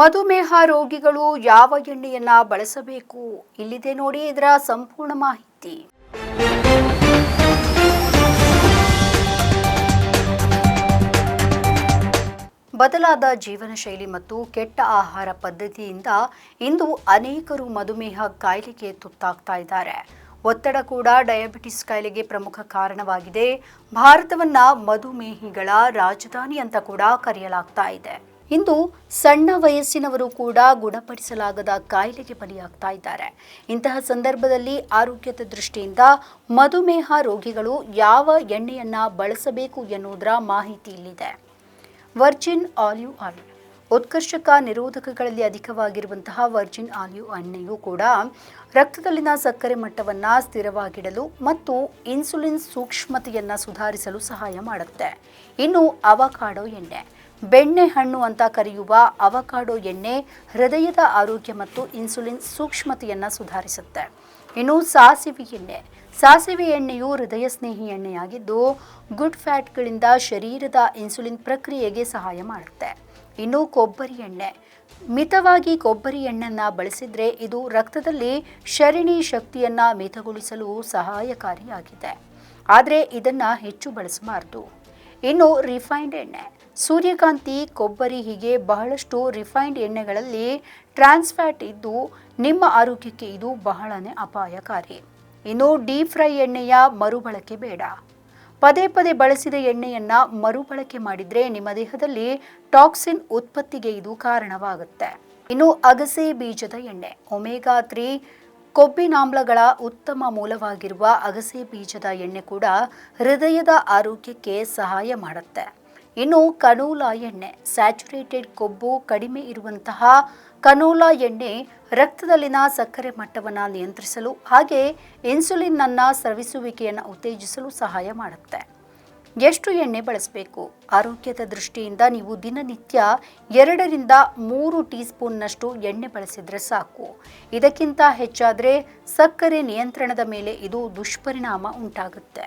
ಮಧುಮೇಹ ರೋಗಿಗಳು ಯಾವ ಎಣ್ಣೆಯನ್ನ ಬಳಸಬೇಕು? ಇಲ್ಲಿದೆ ನೋಡಿ ಇದರ ಸಂಪೂರ್ಣ ಮಾಹಿತಿ. ಬದಲಾದ ಜೀವನ ಶೈಲಿ ಮತ್ತು ಕೆಟ್ಟ ಆಹಾರ ಪದ್ಧತಿಯಿಂದ ಇಂದು ಅನೇಕರು ಮಧುಮೇಹ ಕಾಯಿಲೆಗೆ ತುತ್ತಾಗ್ತಾ ಇದ್ದಾರೆ. ಒತ್ತಡ ಕೂಡ ಡಯಾಬಿಟಿಸ್ ಕಾಯಿಲೆಗೆ ಪ್ರಮುಖ ಕಾರಣವಾಗಿದೆ. ಭಾರತವನ್ನ ಮಧುಮೇಹಿಗಳ ರಾಜಧಾನಿ ಅಂತ ಕೂಡ ಕರೆಯಲಾಗ್ತಾ ಇದೆ. ಇಂದು ಸಣ್ಣ ವಯಸ್ಸಿನವರು ಕೂಡ ಗುಣಪಡಿಸಲಾಗದ ಕಾಯಿಲೆಗೆ ಬಲಿಯಾಗ್ತಾ ಇದ್ದಾರೆ. ಇಂತಹ ಸಂದರ್ಭದಲ್ಲಿ ಆರೋಗ್ಯದ ದೃಷ್ಟಿಯಿಂದ ಮಧುಮೇಹ ರೋಗಿಗಳು ಯಾವ ಎಣ್ಣೆಯನ್ನ ಬಳಸಬೇಕು ಎನ್ನುವುದರ ಮಾಹಿತಿ ಇಲ್ಲಿದೆ. Virgin olive oil. ಉತ್ಕರ್ಷಕ ನಿರೋಧಕಗಳಲ್ಲಿ ಅಧಿಕವಾಗಿರುವಂತಹ ವರ್ಜಿನ್ ಆಲಿವ್ ಎಣ್ಣೆಯು ಕೂಡ ರಕ್ತದಲ್ಲಿನ ಸಕ್ಕರೆ ಮಟ್ಟವನ್ನು ಸ್ಥಿರವಾಗಿಡಲು ಮತ್ತು ಇನ್ಸುಲಿನ್ ಸೂಕ್ಷ್ಮತೆಯನ್ನು ಸುಧಾರಿಸಲು ಸಹಾಯ ಮಾಡುತ್ತೆ. ಇನ್ನು ಅವಕಾಡೋ ಎಣ್ಣೆ. ಬೆಣ್ಣೆ ಹಣ್ಣು ಅಂತ ಕರೆಯುವ ಅವಕಾಡೋ ಎಣ್ಣೆ ಹೃದಯದ ಆರೋಗ್ಯ ಮತ್ತು ಇನ್ಸುಲಿನ್ ಸೂಕ್ಷ್ಮತೆಯನ್ನು ಸುಧಾರಿಸುತ್ತೆ. ಇನ್ನು ಸಾಸಿವೆ ಎಣ್ಣೆ. ಸಾಸಿವೆ ಎಣ್ಣೆಯು ಹೃದಯ ಸ್ನೇಹಿ ಎಣ್ಣೆಯಾಗಿದ್ದು ಗುಡ್ ಫ್ಯಾಟ್ಗಳಿಂದ ಶರೀರದ ಇನ್ಸುಲಿನ್ ಪ್ರಕ್ರಿಯೆಗೆ ಸಹಾಯ ಮಾಡುತ್ತೆ. ಇನ್ನು ಕೊಬ್ಬರಿ ಎಣ್ಣೆ. ಮಿತವಾಗಿ ಕೊಬ್ಬರಿ ಎಣ್ಣೆಯನ್ನು ಬಳಸಿದರೆ ಇದು ರಕ್ತದಲ್ಲಿ ಶರಣಿ ಶಕ್ತಿಯನ್ನು ಮಿತಗೊಳಿಸಲು ಸಹಾಯಕಾರಿಯಾಗಿದೆ. ಆದರೆ ಇದನ್ನು ಹೆಚ್ಚು ಬಳಸಬಾರ್ದು. ಇನ್ನು ರಿಫೈನ್ಡ್ ಎಣ್ಣೆ. ಸೂರ್ಯಕಾಂತಿ, ಕೊಬ್ಬರಿ ಹೀಗೆ ಬಹಳಷ್ಟು ರಿಫೈನ್ಡ್ ಎಣ್ಣೆಗಳಲ್ಲಿ ಟ್ರಾನ್ಸ್ಫ್ಯಾಟ್ ಇದ್ದು ನಿಮ್ಮ ಆರೋಗ್ಯಕ್ಕೆ ಇದು ಬಹಳನೇ ಅಪಾಯಕಾರಿ. ಇನ್ನು ಡೀಪ್ ಫ್ರೈ ಎಣ್ಣೆಯ ಮರುಬಳಕೆ ಬೇಡ. ಪದೇ ಪದೇ ಬಳಸಿದ ಎಣ್ಣೆಯನ್ನ ಮರುಬಳಕೆ ಮಾಡಿದ್ರೆ ನಿಮ್ಮ ದೇಹದಲ್ಲಿ ಟಾಕ್ಸಿನ್ ಉತ್ಪತ್ತಿಗೆ ಇದು ಕಾರಣವಾಗುತ್ತೆ. ಇನ್ನು ಅಗಸೆ ಬೀಜದ ಎಣ್ಣೆ ಒಮೆಗಾ ತ್ರೀ ಕೊಬ್ಬಿನಾಮ್ಲಗಳ ಉತ್ತಮ ಮೂಲವಾಗಿರುವ ಅಗಸೆ ಬೀಜದ ಎಣ್ಣೆ ಕೂಡ ಹೃದಯದ ಆರೋಗ್ಯಕ್ಕೆ ಸಹಾಯ ಮಾಡುತ್ತೆ. ಇನ್ನು ಕನೋಲಾ ಎಣ್ಣೆ ಸ್ಯಾಚುರೇಟೆಡ್ ಕೊಬ್ಬು ಕಡಿಮೆ ಇರುವಂತಹ ಕನೋಲಾ ಎಣ್ಣೆ ರಕ್ತದಲ್ಲಿನ ಸಕ್ಕರೆ ಮಟ್ಟವನ್ನು ನಿಯಂತ್ರಿಸಲು ಹಾಗೆ ಇನ್ಸುಲಿನ್ನನ್ನು ಸ್ರವಿಸುವಿಕೆಯನ್ನು ಉತ್ತೇಜಿಸಲು ಸಹಾಯ ಮಾಡುತ್ತೆ. ಎಷ್ಟು ಎಣ್ಣೆ ಬಳಸಬೇಕು? ಆರೋಗ್ಯದ ದೃಷ್ಟಿಯಿಂದ ನೀವು ದಿನನಿತ್ಯ ಎರಡರಿಂದ ಮೂರು ಟೀ ಸ್ಪೂನ್ನಷ್ಟು ಎಣ್ಣೆ ಬಳಸಿದರೆ ಸಾಕು. ಇದಕ್ಕಿಂತ ಹೆಚ್ಚಾದರೆ ಸಕ್ಕರೆ ನಿಯಂತ್ರಣದ ಮೇಲೆ ಇದು ದುಷ್ಪರಿಣಾಮ ಉಂಟಾಗುತ್ತೆ.